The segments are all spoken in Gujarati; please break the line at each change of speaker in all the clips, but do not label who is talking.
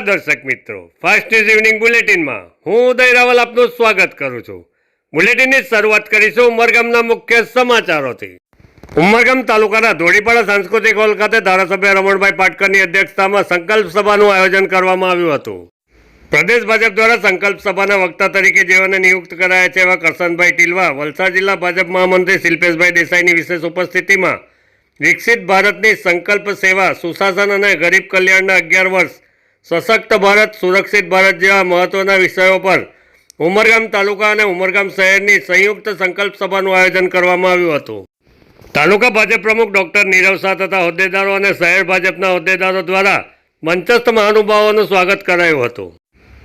નમસ્કાર દર્શક મિત્રો ફાસ્ટ ન્યૂઝ ઇવનિંગ બુલેટિનમાં હું ઉદય રાવલ આપનું સ્વાગત કરું છું. બુલેટિનની શરૂઆત કરીશું ઉમરગામના મુખ્ય સમાચારોથી. ઉમરગામ તાલુકાના ધોળીપાડા સાંસ્કૃતિક હોલ ખાતે ધારાસભ્ય રમણભાઈ પાટકરની અધ્યક્ષતામાં સંકલ્પ સભાનું આયોજન કરવામાં આવ્યું હતું. પ્રદેશ ભાજપ દ્વારા સંકલ્પ સભાના વક્તા તરીકે જેઓને નિયુક્ત કરાયા છે એવા કરશનભાઈ ટીલવા, વલસાડ જિલ્લા ભાજપ મહામંત્રી શિલ્પેશભાઈ દેસાઈની વિશેષ ઉપસ્થિતિમાં વિકસિત ભારતની સંકલ્પ સેવા, સુશાસન અને ગરીબ કલ્યાણના અગિયાર વર્ષ સશક્ત ભારત, સુરક્ષિત ભારત જેવા મહત્વના વિષયો પર ઉમરગામ તાલુકા અને ઉમરગામ શહેરની સંયુક્ત સંકલ્પ સભાનું આયોજન કરવામાં આવ્યું હતું. તાલુકા ભાજપ પ્રમુખ ડોક્ટર નીરવ શાહ તથા હોદ્દેદારો અને શહેર ભાજપના હોદ્દેદારો દ્વારા મંચસ્થ મહાનુભાવોનું સ્વાગત કરાયું હતું.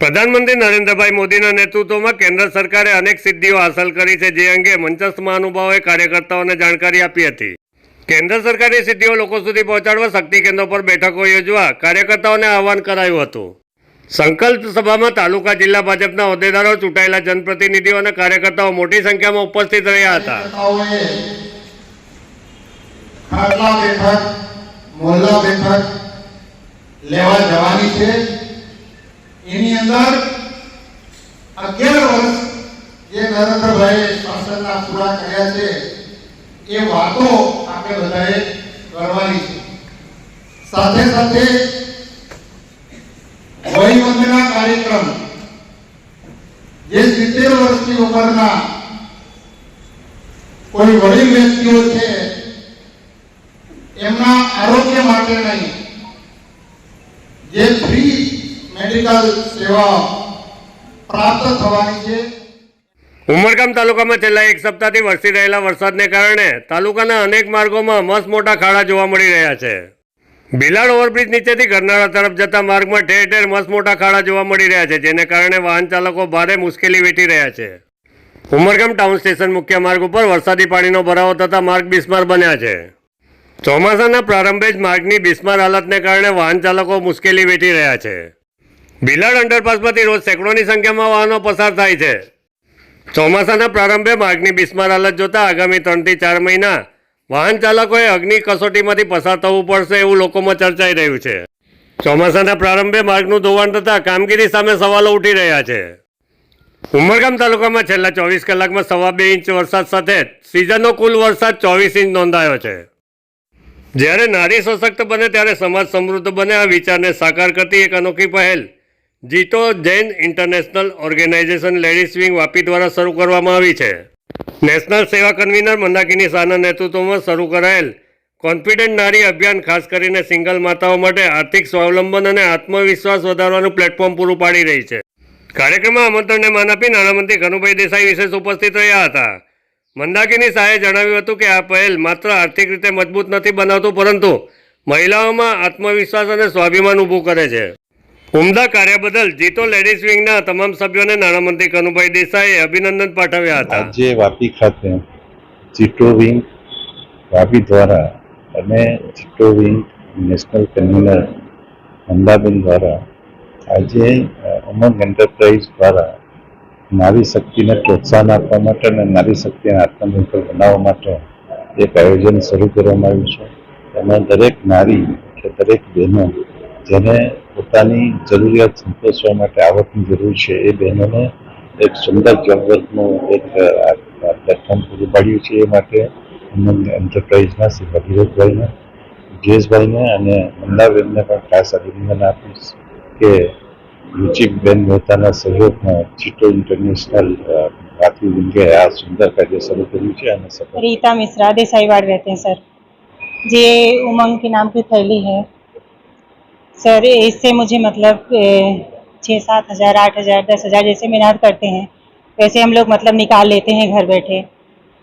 પ્રધાનમંત્રી નરેન્દ્રભાઈ મોદીના નેતૃત્વમાં કેન્દ્ર સરકારે અનેક સિદ્ધિઓ હાંસલ કરી છે, જે અંગે મંચસ્થ મહાનુભાવોએ કાર્યકર્તાઓને જાણકારી આપી હતી. કેન્દ્ર સરકારની સિદ્ધિઓ લોકો સુધી પહોંચાડવા શક્તિ કેન્દ્રો પર બેઠકો યોજવા કાર્યકર્તાઓને આહવાન કરાયું હતું. સંકલ્પ સભામાં તાલુકા જિલ્લા ભાજપના હોદ્દેદારો, ચૂંટાયેલા જનપ્રતિનિધિઓ અને કાર્યકર્તાઓ મોટી સંખ્યામાં ઉપસ્થિત રહ્યા હતા.
એ વાતો બધાએ કરવાની છે. સાથે સાથે વયવંદના કાર્યક્રમ, જે સિત્તેર વર્ષની ઉંમરના કોઈ વડીલ વ્યક્તિઓ છે, એમના આરોગ્ય માટે નહીં, જે ફ્રી મેડિકલ સેવા પ્રાપ્ત થવાની છે
ઉમરગામ તાલુકામાં છેલ્લા એક સપ્તાહથી વરસી રહેલા વરસાદને કારણે તાલુકાના અનેક માર્ગોમાં મસ્ત મોટા ખાડા જોવા મળી રહ્યા છે. બિલાડ ઓવરબ્રિજ નીચેથી ગરનાળા તરફ જતા માર્ગમાં ઠેર ઠેર મસ્ત મોટા ખાડા જોવા મળી રહ્યા છે, જેને કારણે વાહન ચાલકો ભારે મુશ્કેલી વેઠી રહ્યા છે. ઉમરગામ ટાઉન સ્ટેશન મુખ્ય માર્ગ ઉપર વરસાદી પાણીનો ભરાવો થતા માર્ગ બિસ્માર બન્યા છે. ચોમાસાના પ્રારંભે જ માર્ગની બિસ્માર હાલતને કારણે વાહન ચાલકો મુશ્કેલી વેઠી રહ્યા છે. બિલાડ અંડરપાસમાંથી રોજ સેંકડોની સંખ્યામાં વાહનો પસાર થાય છે. ચોમાસાના પ્રારંભે માર્ગની બિસ્માર હાલત જોતા આગામી ત્રણથી ચાર મહિના વાહન ચાલકોએ અગ્નિ કસોટીમાંથી પસાર થવું પડશે એવું લોકોમાં ચર્ચાઈ રહ્યું છે. ચોમાસાના પ્રારંભે માર્ગનું ધોવાણ થતાં કામગીરી સામે સવાલો ઉઠી રહ્યા છે. ઉમરગામ તાલુકામાં છેલ્લા ચોવીસ કલાકમાં સવા બે ઇંચ વરસાદ સાથે સિઝનનો કુલ વરસાદ ચોવીસ ઇંચ નોંધાયો છે. જ્યારે નારી સશક્ત બને ત્યારે સમાજ સમૃદ્ધ બને આ વિચારને સાકાર કરતી એક અનોખી પહેલ JITO Jain international organisation ladies wing Vapi દ્વારા શરૂ કરવામાં આવી છે. નેશનલ સેવા કન્વીનર મંદાકિની શાહના નેતૃત્વમાં શરૂ કરાયેલ કોન્ફિડન્ટ નારી અભિયાન ખાસ કરીને સિંગલ માતાઓ માટે આર્થિક સ્વાવલંબન અને આત્મવિશ્વાસ વધારવાનું પ્લેટફોર્મ પૂરું પાડી રહી છે. કાર્યક્રમમાં આમંત્રણને માન આપી નાણામંત્રી કનુભાઈ દેસાઈ વિશેષ ઉપસ્થિત રહ્યા હતા. મંદાકિની શાહે જણાવ્યું હતું કે આ પહેલ માત્ર આર્થિક રીતે મજબૂત નથી બનાવતું, પરંતુ મહિલાઓમાં આત્મવિશ્વાસ અને સ્વાભિમાન ઊભું કરે છે. ઉમદા કાર્ય બદલ જીતો લેડીઝ વિંગના તમામ સભ્યોને નાણામંત્રી કનુભાઈ દેસાઈએ અભિનંદન પાઠવ્યા હતા.
આજે વાપી ખાતે જીટો વિંગ, વાપી દ્વારા અને JITO wing national convener Andaben દ્વારા આજે ઉમંગ એન્ટરપ્રાઇઝ દ્વારા નારી શક્તિને પ્રોત્સાહન આપવા માટે અને નારી શક્તિને આત્મનિર્ભર બનાવવા માટે એક આયોજન શરૂ કરવામાં આવ્યું છે. એમાં દરેક નારી કે દરેક બહેનો જેને પોતાની જરૂરિયાત સંતોષવા માટે આવકની જરૂર છે. એ બહેનોને એક સુંદર જોબ વર્કનું એક પ્લેટફોર્મ પૂરું પાડ્યું છે. એ માટે એન્ટરપ્રાઇઝના શ્રી ભગીરથભાઈને જયેશભાઈને અને મંદાબેનને પણ ખાસ અભિનંદન આપીશ કે રુચિકબેન મહેતાના સહયોગમાં ચિટો ઇન્ટરનેશનલ પ્રાથમિક લિંગે આ સુંદર કાર્ય શરૂ કર્યું છે અને
રીતા મિશ્રા દેસાઈવાડ રહેતે સર. જે ઉમંગ કે નામથી થયેલી હૈ सर, इससे मुझे मतलब छः सात हज़ार, आठ हज़ार, दस हज़ार जैसे मेहनत करते हैं, वैसे हम लोग मतलब निकाल लेते हैं घर बैठे।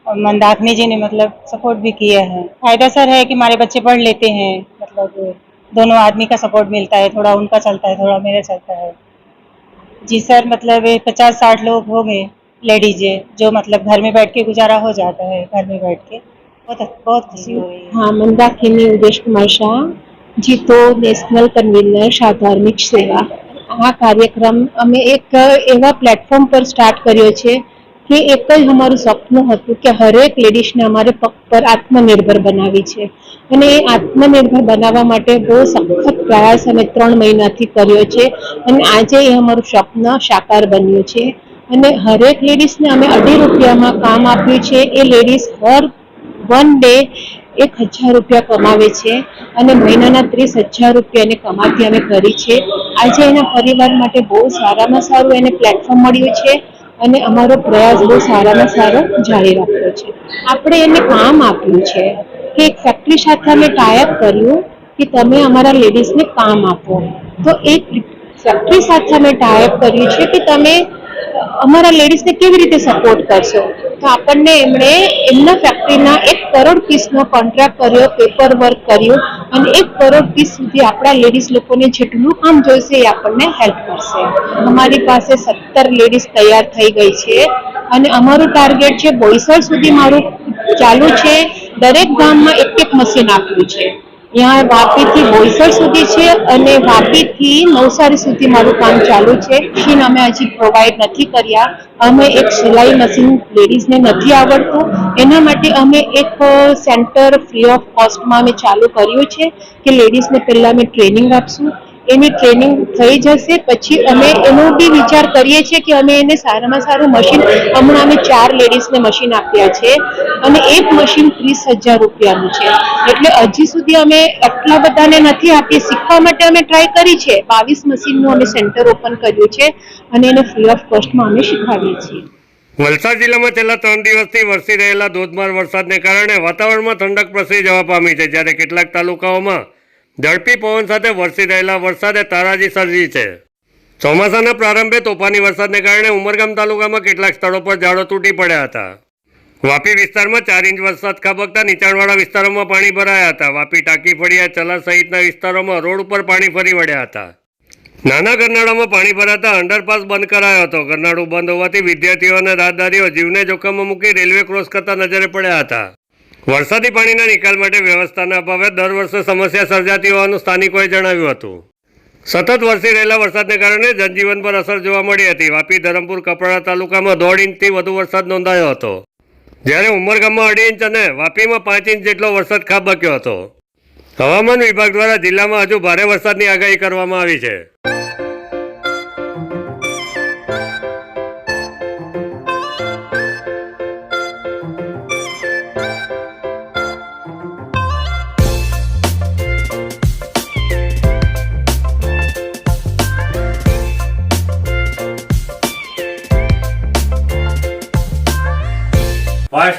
और मंदाकनी जी ने मतलब सपोर्ट भी किया है। फ़ायदा सर है कि हमारे बच्चे पढ़ लेते हैं मतलब दोनों आदमी का सपोर्ट मिलता है, थोड़ा उनका चलता है, थोड़ा मेरा चलता है। जी सर मतलब पचास, साठ लोग हो गए जो मतलब घर में बैठ के गुजारा हो जाता है, घर में बैठ के। बहुत बहुत खुशी हो रही है
हाँ मंदाकिनी, उदेश कुमार शाह। જીતો નેશનલ કન્વીનર શાહ ધાર્મિક સેવા. આ કાર્યક્રમ અમે એક એવા પ્લેટફોર્મ પર સ્ટાર્ટ કર્યો છે કે એક જ અમારું સપનું હતું કે હરેક લેડીઝને અમારે પગ પર આત્મનિર્ભર બનાવી છે. અને એ આત્મનિર્ભર બનાવવા માટે બહુ સખત પ્રયાસ અમે ત્રણ મહિનાથી કર્યો છે અને આજે એ અમારું સ્વપ્ન સાકાર બન્યું છે. અને હરેક લેડીઝને અમે અઢી રૂપિયામાં કામ આપ્યું છે. એ લેડીઝ હર વન ડે એક હજાર રૂપિયા કમાવે છે અને મહિનાના ત્રીસ હજાર રૂપિયાની કમાતી અમે કરી છે. આજે એના પરિવાર માટે બહુ સારામાં સારું એને પ્લેટફોર્મ મળ્યું છે અને અમારો પ્રયાસ બહુ સારામાં સારો જારી રાખ્યો છે. આપણે એને કામ આપ્યું છે કે એક ફેક્ટરી સાથે અમે ટાયપ કર્યું કે તમે અમારા લેડીઝને કામ આપો. તો એક ફેક્ટરી સાથે અમે ટાયપ કર્યું છે કે તમે અમારા લેડીઝને કેવી રીતે સપોર્ટ કરશો? આપણને એમણે એમના ફેક્ટરીના એક કરોડ પીસનો કોન્ટ્રાક્ટ કર્યો પેપર વર્ક કર્યું અને એક કરોડ પીસ સુધી આપણા લેડીઝ લોકોને જેટલું કામ જોઈશે એ આપણને હેલ્પ કરશે. અમારી પાસે સત્તર લેડીઝ તૈયાર થઈ ગઈ છે અને અમારું ટાર્ગેટ છે બોઈસર સુધી મારું ચાલુ છે. દરેક ગામમાં એક એક મશીન આપ્યું છે. ત્યાં વાપીથી બોઈસર સુધી છે અને વાપીથી નવસારી સુધી મારું કામ ચાલુ છે મશીન અમે હજી પ્રોવાઈડ નથી કર્યા અમે એક સિલાઈ મશીન લેડીઝને નથી આવડતું એના માટે અમે એક સેન્ટર ફ્રી ઓફ કોસ્ટમાં અમે ચાલુ કર્યું છે કે લેડીઝને પહેલાં અમે ટ્રેનિંગ આપશું। એની ટ્રેનિંગ થઈ જશે. પછી અમે એનો બી વિચાર કરીએ છીએ કે અમે એને સારામાં સારું મશીન હમણાં અમે ચાર લેડીઝને મશીન આપ્યા છે અને એક મશીન ત્રીસ હજાર રૂપિયાનું છે. એટલે હજી સુધી અમે એટલા બધાને નથી આપી. શીખવા માટે અમે ટ્રાય કરી છે. બાવીસ મશીનનું અમે સેન્ટર ઓપન કર્યું છે અને એને ફ્રી ઓફ કોસ્ટમાં અમે શીખવાડીએ છીએ.
વલસાડ જિલ્લામાં છેલ્લા ત્રણ દિવસથી વરસી રહેલા ધોધમાર વરસાદને કારણે વાતાવરણમાં ઠંડક પ્રસરી જવા પામી છે. જ્યારે કેટલાક તાલુકાઓમાં ઝડપી પવન સાથે વરસી રહેલા વરસાદે તારાજી સર્જી છે. ચોમાસાના પ્રારંભે તોફાની વરસાદને કારણે ઉમરગામ તાલુકામાં કેટલાક સ્થળો પર ઝાડો તૂટી પડ્યા હતા. વાપી વિસ્તારમાં ચાર ઇંચ વરસાદ ખાબકતા નીચાણવાળા વિસ્તારોમાં પાણી ભરાયા હતા. વાપી ટાંકી ફળિયા ચલા સહિતના વિસ્તારોમાં રોડ ઉપર પાણી ફરી વળ્યા હતા. નાના ગરનાળામાં પાણી ભરાતા અંડરપાસ બંધ કરાયો હતો. ગરનાળું બંધ હોવાથી વિદ્યાર્થીઓ અને રાહદારીઓ જીવને જોખમમાં મૂકી રેલવે ક્રોસ કરતા નજરે પડ્યા હતા. વરસાદી પાણીના નિકાલ માટે વ્યવસ્થાના અભાવે દર વર્ષે સમસ્યા સર્જાતી હોવાનું સ્થાનિકોએ જણાવ્યું હતું. સતત વરસી રહેલા વરસાદને કારણે જનજીવન પર અસર જોવા મળી હતી. વાપી, ધરમપુર, કપરાડા તાલુકામાં દોઢ ઇંચથી વધુ વરસાદ નોંધાયો હતો. જ્યારે ઉમરગામમાં અઢી ઇંચ અને વાપીમાં પાંચ ઇંચ જેટલો વરસાદ ખાબક્યો હતો. હવામાન વિભાગ દ્વારા જિલ્લામાં હજુ ભારે વરસાદની આગાહી કરવામાં આવી છે.